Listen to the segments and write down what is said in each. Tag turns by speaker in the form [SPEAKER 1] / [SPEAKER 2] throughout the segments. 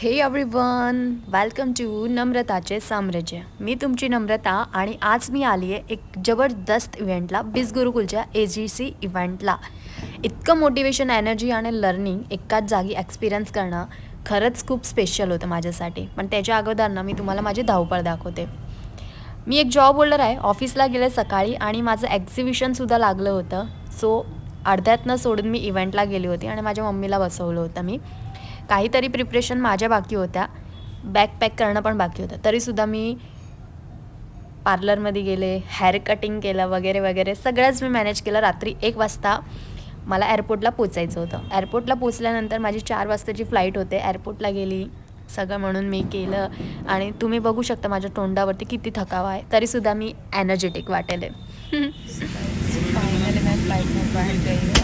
[SPEAKER 1] हे everyone welcome to नम्रताचे साम्राज्य मी तुमची नम्रता आणि आज मी आली आहे एक जबरदस्त इव्हेंटला बिस गुरुकुलच्या ए जी सी इव्हेंटला इतकं मोटिवेशन एनर्जी आणि लर्निंग एकाच जागी एक्सपिरियन्स करणं खरंच खूप स्पेशल होतं माझ्यासाठी. पण त्याच्या अगोदर ना मी तुम्हाला माझी धावपळ दाखवते. मी एक जॉब होल्डर आहे ऑफिसला गेले सकाळी आणि माझं एक्झिबिशनसुद्धा लागलं होतं. सो अर्ध्यातनं सोडून मी इव्हेंटला गेली होती आणि माझ्या मम्मीला बसवलं होतं मी. काहीतरी प्रिपरेशन माझ्या बाकी होत्या. बॅग पॅक करणं पण बाकी होतं. तरीसुद्धा मी पार्लरमध्ये गेले हेअर कटिंग केलं वगैरे वगैरे सगळंच मी मॅनेज केलं. रात्री एक वाजता मला एअरपोर्टला पोचायचं होतं. एअरपोर्टला पोचल्यानंतर माझी चार वाजताची फ्लाईट होते. एअरपोर्टला गेली. सगळं म्हणून मी केलं. आणि तुम्ही बघू शकता माझ्या तोंडावरती किती थकावा आहे. तरीसुद्धा मी एनर्जेटिक वाटेल. आहे
[SPEAKER 2] मॅम मैं केलं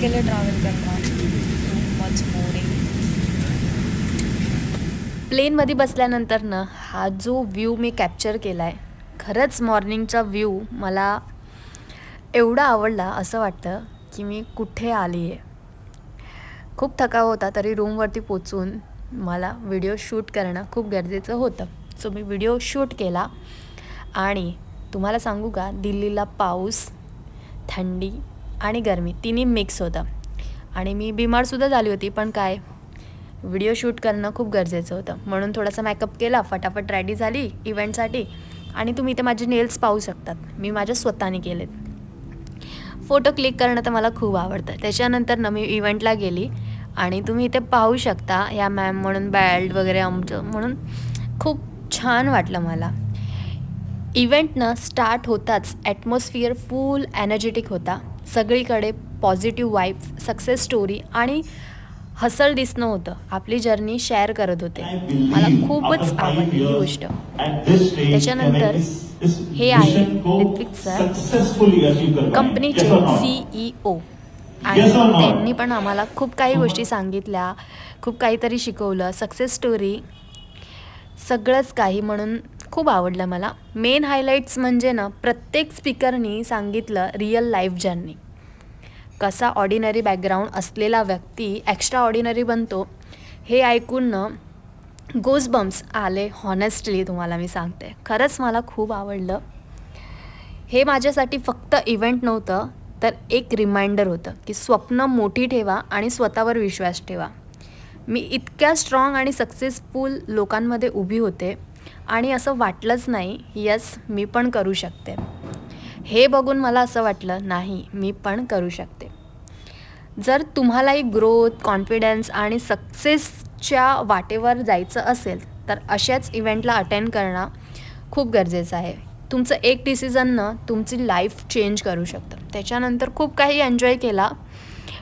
[SPEAKER 2] केलं ट्रॅव्हल गई
[SPEAKER 1] प्लेनमध्ये बसल्यानंतर ना हा जो व्ह्यू मी कॅप्चर केला आहे खरंच मॉर्निंगचा व्ह्यू मला एवढा आवडला असं वाटतं की मी कुठे आली आहे खूप थकाव होता तरी रूमवरती पोचून मला व्हिडिओ शूट करणं खूप गरजेचं होतं. सो मी व्हिडिओ शूट केला आणि तुम्हाला सांगू का दिल्लीला पाऊस थंडी आणि गरमी तिन्ही मिक्स होतं. आणि मी बिमारसुद्धा झाली होती पण काय व्हिडिओ शूट करणं खूप गरजेचं होतं. म्हणून थोडासा मेकअप केला फटाफट रेडी झाली इव्हेंटसाठी आणि तुम्ही इथे माझे नेल्स पाहू शकतात. मी माझ्या स्वतःने केलेत. फोटो क्लिक करणं तर मला खूप आवडतं. त्याच्यानंतर ना मी इव्हेंटला गेली आणि तुम्ही इथे पाहू शकता या मॅम म्हणून बॅल्ट वगैरे आमचं म्हणून खूप छान वाटलं मला. इव्हेंटनं स्टार्ट होताच. ॲटमॉस्फिअर फुल एनर्जेटिक होता. सगळीकडे पॉझिटिव्ह वाईब्स सक्सेस स्टोरी आणि हसल दिसणं होतं. आपली जर्नी शेअर करत होते. मला खूपच आवडली ही गोष्ट. त्याच्यानंतर हे आहे ऋत्विक सर कंपनीचे सीईओ आणि त्यांनी पण आम्हाला खूप काही गोष्टी सांगितल्या. खूप काहीतरी शिकवलं. सक्सेस स्टोरी सगळंच काही म्हणून खूप आवडलं मला. मेन हायलाईट्स म्हणजे ना प्रत्येक स्पीकरनी सांगितलं रिअल लाईफ जर्नी कसा ऑर्डिनरी बॅकग्राऊंड असलेला व्यक्ती एक्स्ट्रा ऑर्डिनरी बनतो हे ऐकून गोजबम्स आले हॉनेस्टली तुम्हाला मी सांगते. खरंच मला खूप आवडलं. हे माझ्यासाठी फक्त इव्हेंट नव्हतं तर एक रिमाइंडर होतं की स्वप्न मोठी ठेवा आणि स्वतःवर विश्वास ठेवा. मी इतक्या स्ट्रॉंग आणि सक्सेसफुल लोकांमध्ये उभी होते आणि असं वाटलंच नाही यस मी पण करू शकते. हे बघून मला असं वाटलं नाही मी पण करू शकते. जर तुम्हालाही ग्रोथ कॉन्फिडन्स आणि सक्सेसच्या वाटेवर जायचं असेल तर अशाच इव्हेंटला अटेंड करणं खूप गरजेचं आहे. तुमचं एक डिसिजननं तुमची लाईफ चेंज करू शकतं. त्याच्यानंतर खूप काही एन्जॉय केला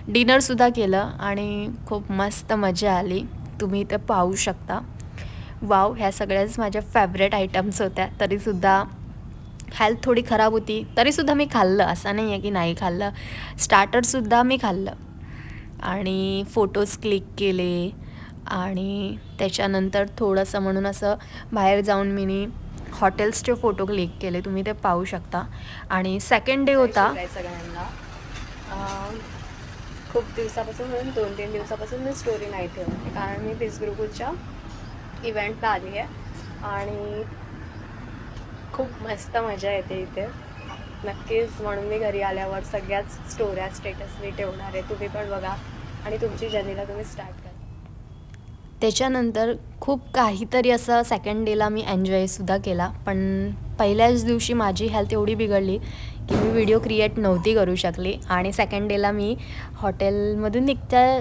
[SPEAKER 1] डिनरसुद्धा केलं आणि खूप मस्त मजा आली. तुम्ही इथं पाहू शकता. वाव ह्या सगळ्याच माझ्या फेवरेट आयटम्स होत्या. तरीसुद्धा हेल्थ थोडी खराब होती तरीसुद्धा मी खाल्लं. असं नाही आहे की नाही खाल्लं. स्टार्टरसुद्धा मी खाल्लं. आणि फोटोज क्लिक केले. आणि त्याच्यानंतर थोडंसं म्हणून असं बाहेर जाऊन मी हॉटेल्सचे फोटो क्लिक केले. तुम्ही ते पाहू शकता. आणि सेकंड डे होता.
[SPEAKER 2] सगळ्यांना. खूप दिवसापासून म्हणून दोन तीन दिवसापासून मी स्टोरी नाही ठेवते. कारण मी बिसग्रुपूच्या इव्हेंटला आली आहे. आणि खूप मस्त मजा येते इथे. नक्कीच म्हणून मी घरी आल्यावर सगळ्याच स्टोऱ्या स्टेटस मी ठेवणार आहे. तुम्ही पण बघा आणि तुमची जर्नीला तुम्ही स्टार्ट करा.
[SPEAKER 1] त्याच्यानंतर खूप काहीतरी असं सेकंड डेला मी एन्जॉयसुद्धा केला. पण पहिल्याच दिवशी माझी हेल्थ एवढी बिघडली की मी व्हिडिओ क्रिएट नव्हती करू शकली. आणि सेकंड डेला मी हॉटेलमधून निघत्या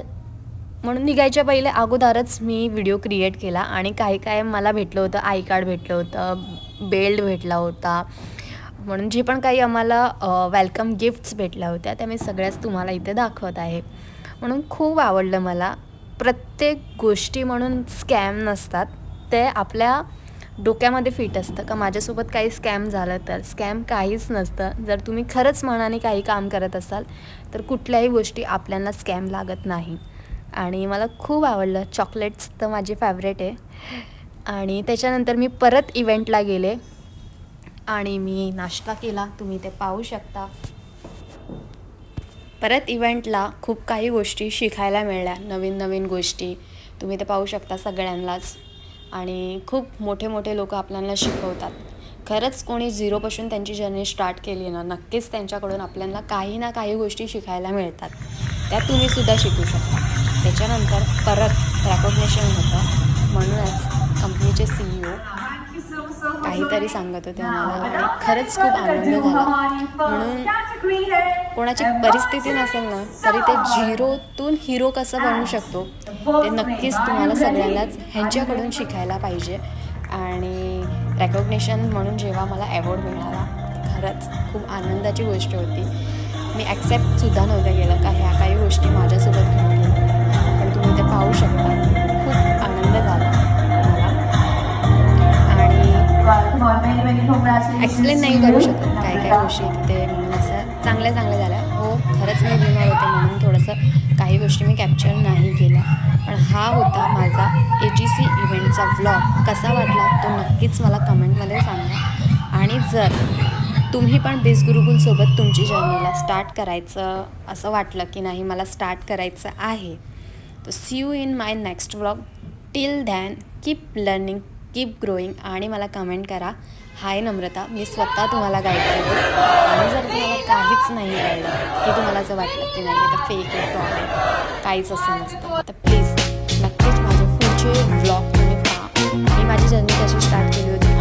[SPEAKER 1] म्हणून निघायच्या पहिले अगोदरच मी व्हिडिओ क्रिएट केला. आणि काही काय मला भेटलं होतं आय कार्ड भेटलं होतं बेल्ट भेटला होता. म्हणून जे पण काही आम्हाला वेलकम गिफ्ट्स भेटल्या होत्या त्या मी सगळ्याच तुम्हाला इथे दाखवत आहे. म्हणून खूप आवडलं मला. प्रत्येक गोष्टी म्हणून स्कॅम नसतात. ते आपल्या डोक्यामध्ये फिट असतं. का माझ्यासोबत काही स्कॅम झालं तर? स्कॅम काहीच नसतं. जर तुम्ही खरंच मनाने काही काम करत असाल तर कुठल्याही गोष्टी आपल्याला स्कॅम लागत नाही. आणि मला खूप आवडलं. चॉकलेट्स तर माझे फेवरेट आहे. आणि त्याच्यानंतर मी परत इव्हेंटला गेले. आणि मी नाश्ता केला. तुम्ही ते पाहू शकता. परत इव्हेंटला खूप काही गोष्टी शिकायला मिळल्या. नवीन नवीन गोष्टी. तुम्ही ते पाहू शकता सगळ्यांनाच. आणि खूप मोठे मोठे लोक आपल्याला शिकवतात. खरंच कोणी झिरोपासून त्यांची जर्नी स्टार्ट केली ना नक्कीच त्यांच्याकडून आपल्याला काही ना काही गोष्टी शिकायला मिळतात. त्या तुम्ही सुद्धा शिकू शकता. त्याच्यानंतर परत रॅकॉग्नेशन होतं. म्हणूनच कंपनीचे सी ई काहीतरी सांगत होते आम्हाला. आणि खरंच खूप आनंद झाला. म्हणून कोणाची परिस्थिती नसेल ना तरी ते झिरोतून हिरो कसं बनू शकतो ते नक्कीच तुम्हाला सगळ्यांनाच ह्यांच्याकडून शिकायला पाहिजे. आणि रेकॉग्नेशन म्हणून जेव्हा मला ॲवॉर्ड मिळाला खरंच खूप आनंदाची गोष्ट होती. मी ॲक्सेप्टसुद्धा नव्हतं केलं का ह्या काही गोष्टी माझ्यासोबत घडल्या पण तुम्ही ते पाहू शकता. खूप आनंद झाला. एक्सप्लेन नाही करू शकत काय काय गोष्टी तिथे. म्हणून असं चांगल्या चांगल्या झाल्या. हो खरंच मी बिमार होते म्हणून थोडंसं काही गोष्टी मी कॅप्चर नाही केल्या. पण हा होता माझा ए जी सी इव्हेंटचा व्लॉग कसा वाटला तो नक्कीच मला कमेंटमध्ये सांगा. आणि जर तुम्ही पण बेस गुरुकुलसोबत तुमची जर्नीला स्टार्ट करायचं असं वाटलं की नाही मला स्टार्ट करायचं आहे तर see you in my next vlog till then keep learning keep growing आणि मला कमेंट करा. हाय नम्रता मी स्वतः तुम्हाला गाईड करतो. आणि जर तुम्हाला काहीच नाही कळलं की तुम्हाला असं वाटलं की नाही आता फेक आहे फ्रॉड आहे काहीच असं नसतं. तर प्लीज नक्कीच माझे पुढचे व्लॉग तुम्ही पहा. मी माझी जर्नी कशी स्टार्ट केली होती?